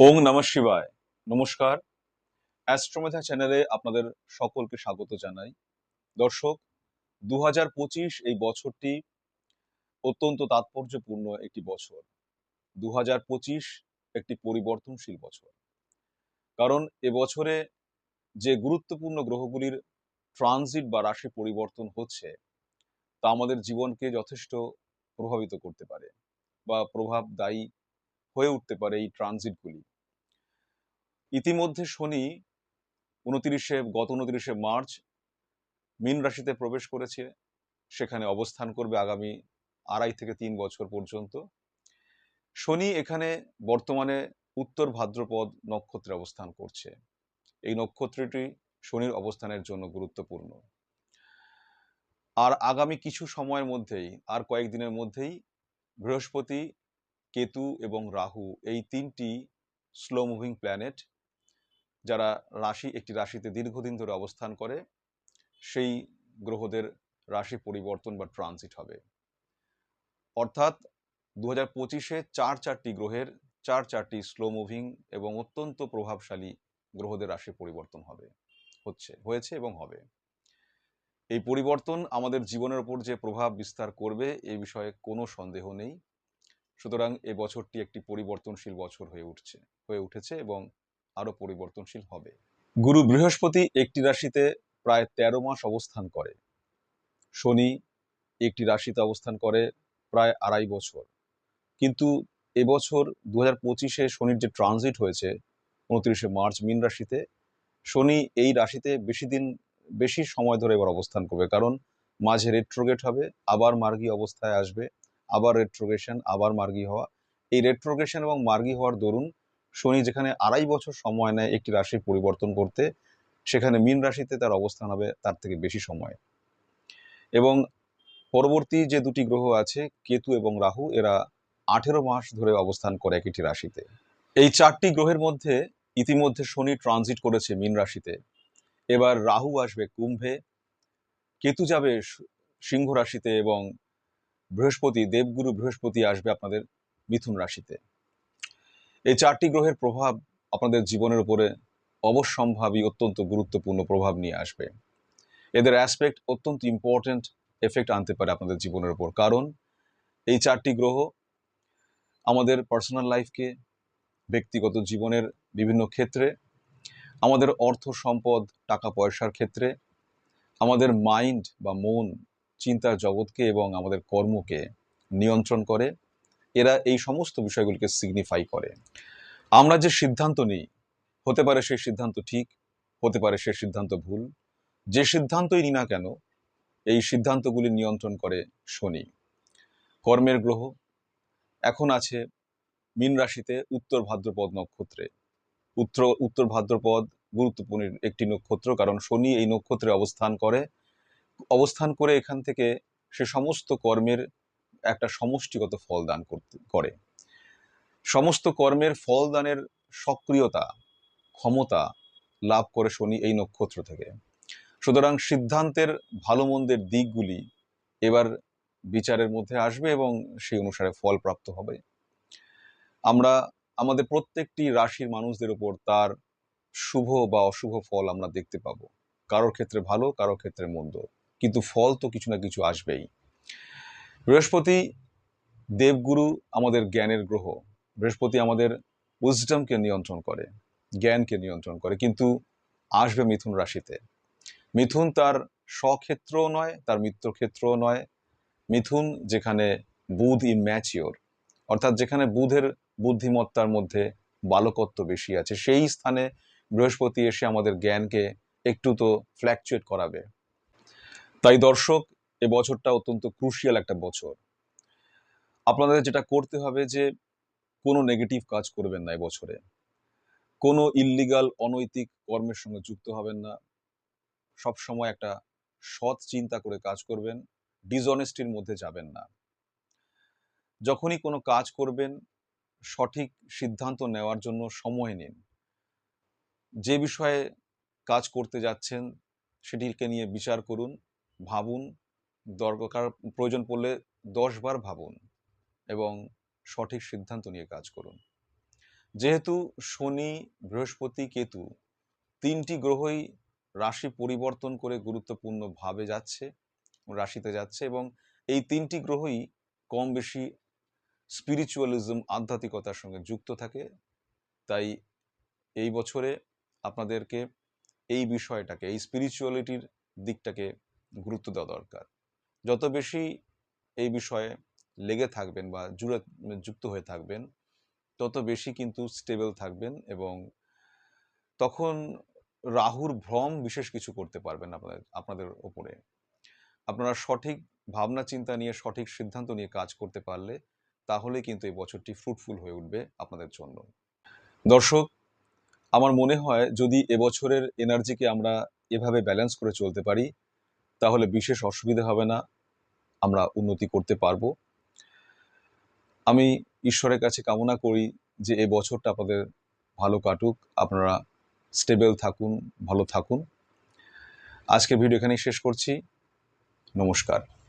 ওং নমঃ শিবায়। নমস্কার। অ্যাস্ট্রোমেথা চ্যানেলে আপনাদের সকলকে স্বাগত জানাই। দর্শক দু এই বছরটি অত্যন্ত তাৎপর্যপূর্ণ একটি বছর। দু একটি পরিবর্তনশীল বছর। কারণ এবছরে যে গুরুত্বপূর্ণ গ্রহগুলির ট্রানজিট বা রাশি পরিবর্তন হচ্ছে, তা আমাদের জীবনকে যথেষ্ট প্রভাবিত করতে পারে বা প্রভাব দায়ী হয়ে উঠতে পারে এই ট্রানজিটগুলি। ইতিমধ্যে শনি উনতিরিশে, গত উনতিরিশে মার্চ মীন রাশিতে প্রবেশ করেছে। সেখানে অবস্থান করবে আগামী আড়াই থেকে তিন বছর পর্যন্ত। শনি এখানে বর্তমানে উত্তর ভাদ্রপদ নক্ষত্রে অবস্থান করছে। এই নক্ষত্রটি শনির অবস্থানের জন্য গুরুত্বপূর্ণ। আর আগামী কিছু সময়ের মধ্যেই, আর কয়েকদিনের মধ্যেই বৃহস্পতি, কেতু এবং রাহু এই তিনটি স্লো মুভিং প্ল্যানেট যারা রাশি, একটি রাশিতে দীর্ঘদিন ধরে অবস্থান করে, সেই গ্রহদের রাশি পরিবর্তন বা ট্রানজিট হবে। অর্থাৎ দু হাজার পঁচিশে চার চারটি গ্রহের, চার চারটি স্লো মুভিং এবং অত্যন্ত প্রভাবশালী গ্রহদের রাশি পরিবর্তন হবে, হচ্ছে, হয়েছে এবং হবে। এই পরিবর্তন আমাদের জীবনের উপর যে প্রভাব বিস্তার করবে, এই বিষয়ে কোনো সন্দেহ নেই। সুতরাং এ বছরটি একটি পরিবর্তনশীল বছর হয়ে উঠছে, হয়ে উঠেছে এবং আরও পরিবর্তনশীল হবে। গুরু বৃহস্পতি একটি রাশিতে প্রায় ১৩ মাস অবস্থান করে। শনি একটি রাশিতে অবস্থান করে প্রায় আড়াই বছর। কিন্তু এবছর দু হাজার পঁচিশে শনির যে ট্রানজিট হয়েছে, উনত্রিশে মার্চ মিন রাশিতে, শনি এই রাশিতে বেশি দিন, বেশি সময় ধরে এবার অবস্থান করবে। কারণ মাঝে রেট্রোগেট হবে, আবার মার্গী অবস্থায় আসবে, আবার রেট্রোগেশন আবার মার্গী হওয়া। এই রেট্রোগেশন এবং মার্গী হওয়ার দরুন শনি যেখানে আড়াই বছর সময় নেয় একটি রাশির পরিবর্তন করতে, সেখানে মীন রাশিতে তার অবস্থান হবে তার থেকে বেশি সময়। এবং পরবর্তী যে দুটি গ্রহ আছে, কেতু এবং রাহু, এরা আঠেরো মাস ধরে অবস্থান করে একটি রাশিতে। এই চারটি গ্রহের মধ্যে ইতিমধ্যে শনি ট্রানজিট করেছে মীন রাশিতে। এবার রাহু আসবে কুম্ভে, কেতু যাবে সিংহ রাশিতে এবং বৃহস্পতি, দেবগুরু বৃহস্পতি আসবে আপনাদের মিথুন রাশিতে। এই চারটি গ্রহের প্রভাব আপনাদের জীবনের উপরে অবশ্যম্ভাবী, অত্যন্ত গুরুত্বপূর্ণ প্রভাব নিয়ে আসবে। এদের অ্যাসপেক্ট অত্যন্ত ইম্পর্ট্যান্ট এফেক্ট আনতে পারে আপনাদের জীবনের উপর। কারণ এই চারটি গ্রহ আমাদের পার্সোনাল লাইফকে ব্যক্তিগত জীবনের বিভিন্ন ক্ষেত্রে, আমাদের অর্থ সম্পদ, টাকা পয়সার ক্ষেত্রে, আমাদের মাইন্ড বা মন, চিন্তার জগৎকে এবং আমাদের কর্মকে নিয়ন্ত্রণ করে। এরা এই সমস্ত বিষয়গুলিকে সিগনিফাই করে। আমরা যে সিদ্ধান্ত নিই, হতে পারে সেই সিদ্ধান্ত ঠিক, হতে পারে সেই সিদ্ধান্ত ভুল, যে সিদ্ধান্তই নিই না কেন, এই সিদ্ধান্তগুলি নিয়ন্ত্রণ করে শনি। কর্মের গ্রহ, এখন আছে মীন রাশিতে উত্তর ভাদ্রপদ নক্ষত্রে। উত্তর উত্তর ভাদ্রপদ গুরুত্বপূর্ণ একটি নক্ষত্র, কারণ শনি এই নক্ষত্রে অবস্থান করে। অবস্থান করে এখান থেকে সে সমস্ত কর্মের একটা সমষ্টিগত ফল দান করতে, করে। সমস্ত কর্মের ফল দানের সক্রিয়তা, ক্ষমতা লাভ করে শনি এই নক্ষত্র থেকে। সুতরাং সিদ্ধান্তের ভালো মন্দের দিকগুলি এবার বিচারের মধ্যে আসবে এবং সেই অনুসারে ফল প্রাপ্ত হবে। আমরা, আমাদের প্রত্যেকটি রাশির মানুষদের উপর তার শুভ বা অশুভ ফল আমরা দেখতে পাবো। কারোর ক্ষেত্রে ভালো, কারোর ক্ষেত্রে মন্দ। কিন্তু ফল তো কিছু না কিছু আসবেই। বৃহস্পতি দেবগুরু আমাদের জ্ঞানের গ্রহ। বৃহস্পতি আমাদের উইজডমকে নিয়ন্ত্রণ করে, জ্ঞানকে নিয়ন্ত্রণ করে, কিন্তু আসবে মিথুন রাশিতে। মিথুন তার স্বক্ষেত্রও নয়, তার মিত্রক্ষেত্রও নয়। মিথুন যেখানে বুধ ইম্যাচিওর অর্থাৎ যেখানে বুধের বুদ্ধিমত্তার মধ্যে বালকত্ব বেশি আছে, সেই স্থানে বৃহস্পতি এসে আমাদের জ্ঞানকে একটু তো ফ্ল্যাকচুয়েট করাবে। তাই দর্শক এ বছরটা অত্যন্ত ক্রুশিয়াল একটা বছর। আপনাদের যেটা করতে হবে যে, কোনো নেগেটিভ কাজ করবেন না এবছরে কোনো ইল্লিগাল অনৈতিক কর্মের সঙ্গে যুক্ত হবেন না। সব সময় একটা সৎ চিন্তা করে কাজ করবেন ডিসঅনেস্টির মধ্যে যাবেন না। যখনই কোনো কাজ করবেন, সঠিক সিদ্ধান্ত নেওয়ার জন্য সময় নিন। যে বিষয়ে কাজ করতে যাচ্ছেন, সেটিকে নিয়ে বিচার করুন, ভাবুন দরকার প্রয়োজন পড়লে দশ বার ভাবুন এবং সঠিক সিদ্ধান্ত নিয়ে কাজ করুন। যেহেতু শনি, বৃহস্পতি, কেতু তিনটি গ্রহই রাশি পরিবর্তন করে গুরুত্বপূর্ণ ভাবে যাচ্ছে, রাশিতে যাচ্ছে এবং এই তিনটি গ্রহই কম বেশি স্পিরিচুয়ালিজম আধ্যাত্মিকতার সঙ্গে যুক্ত থাকে। তাই এই বছরে আপনাদেরকে এই বিষয়টাকে, এই স্পিরিচুয়ালিটির দিকটাকে গুরুত্ব দেওয়া দরকার। যত বেশি এই বিষয়ে লেগে থাকবেন বা জুড়ে যুক্ত হয়ে থাকবেন, তত বেশি কিন্তু স্টেবল থাকবেন এবং তখন রাহুর ভ্রম বিশেষ কিছু করতে পারবেন আপনাদের আপনাদের ওপরে। আপনারা সঠিক ভাবনা চিন্তা নিয়ে, সঠিক সিদ্ধান্ত নিয়ে কাজ করতে পারলে তাহলে কিন্তু এই বছরটি ফ্রুটফুল হয়ে উঠবে আপনাদের জন্য। দর্শক, আমার মনে হয় যদি এবছরের এনার্জিকে আমরা এভাবে ব্যালেন্স করে চলতে পারি তাহলে বিশেষ অসুবিধা হবে না। আমরা উন্নতি করতে পারব। আমি ঈশ্বরের কাছে কামনা করি যে এই বছরটা আপনাদের ভালো কাটুক। আপনারা স্টেবল থাকুন, ভালো থাকুন। আজকের ভিডিও এখানেই শেষ করছি। নমস্কার।